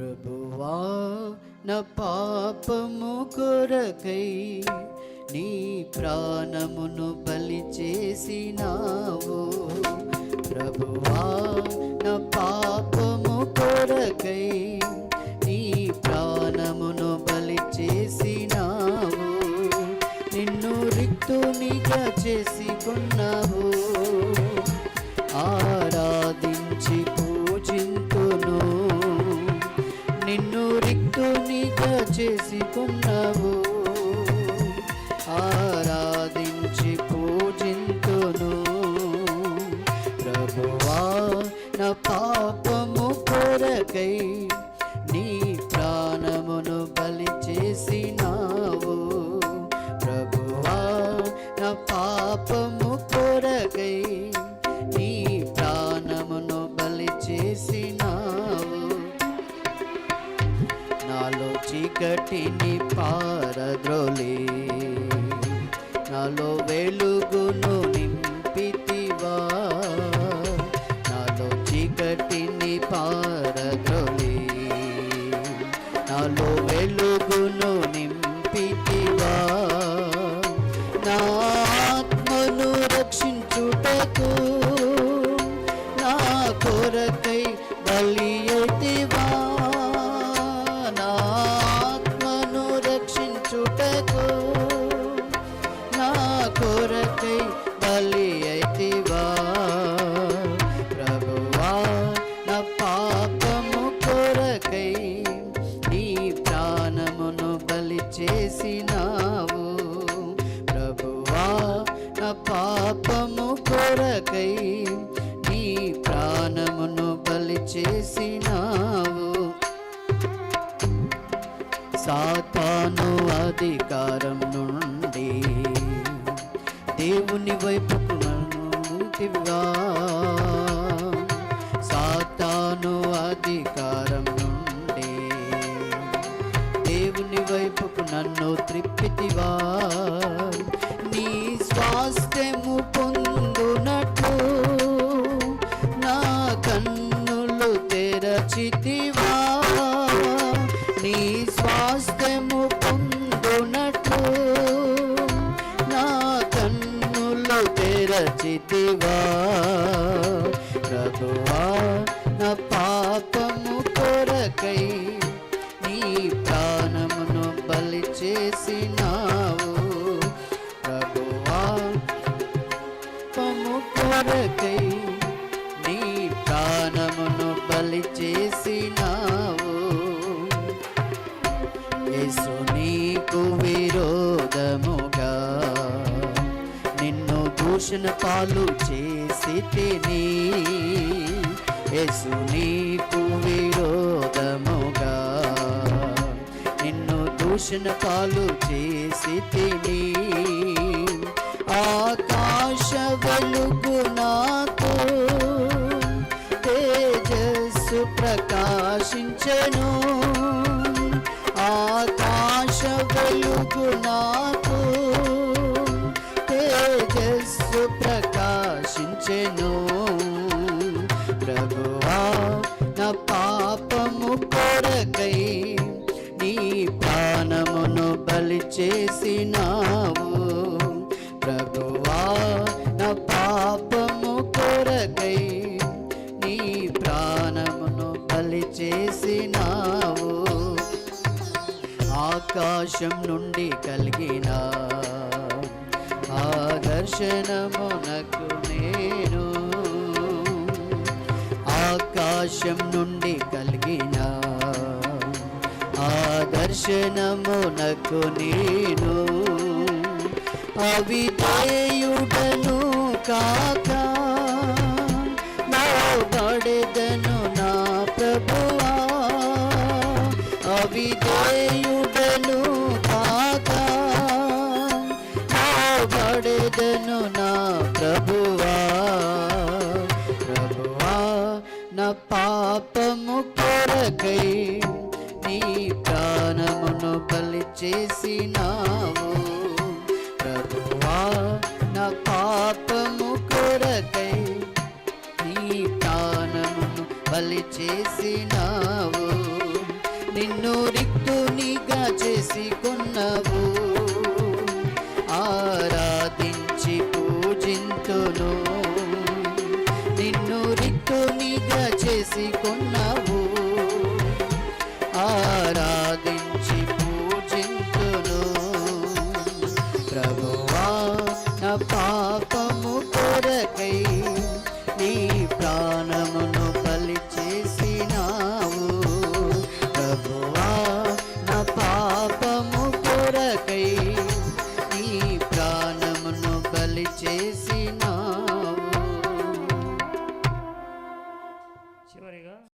ప్రభువా నా పాపము కొరకై నీ ప్రాణమును బలి చేసినావు. ప్రభువా నా పాపము కొరకై నీ ప్రాణమును బలి చేసినావు. నిన్ను రిక్తునిగా చేసుకున్నా నిన్ను రిక్తునిగా చేసుకున్నావు. ఆరాధించి పూజింతును. ప్రభువా నా పాపము కొరకై నీ ప్రాణమును బలి చేసినావు. ప్రభువా నా పాపము చీకటిని పారద్రోలి. నాలో వెలుగును నింపితివా? నాలో చీకటిని పారద్రోలి. నాలో వెలుగును నింపితివా? నా ఆత్మను రక్షించుటకు చేసినావు. సాతాను అధికారం నుండి దేవుని వైపుకు నన్ను తివ్వా సాతాను అధికారం నుండి దేవుని వైపుకు నన్ను త్రిప్పితివా. నీ స్వాస్థ్యము పొంది దివా నీ శ్వాస యేసు నీకు విరోధముగా. నిన్ను దూషణ పాలు చేసి తిని యేసు నీకు విరోధముగా. నిన్ను దూషణ పాలు చేసి తిని ఆక వెలుగు నాకు తేజస్సు ప్రకాశించెను. ప్రభువా నా పాపము కొరకై నీ ప్రాణమును బలి చేసినావు. ఆకాశం నుండి కలిగిన ఆదర్శనమునకు నేను ఆకాశం నుండి కలిగిన ఆదర్శనమునకు నేను అవిధేయుడను కాక లోబడెదను నా ప్రభువా. అవిధేయు పాపము కొరకై నీ ప్రాణమును బలి చేసినావు. నిన్ను రిక్తునిగా చేసి కొన్నవు. ఆరాధించి పూజింతును. నిన్ను రిక్తునిగా చేసి కొన్నావు. పాపము కొరకై నీ ప్రాణమును బలి చేసినావు ప్రభువా నా పాపము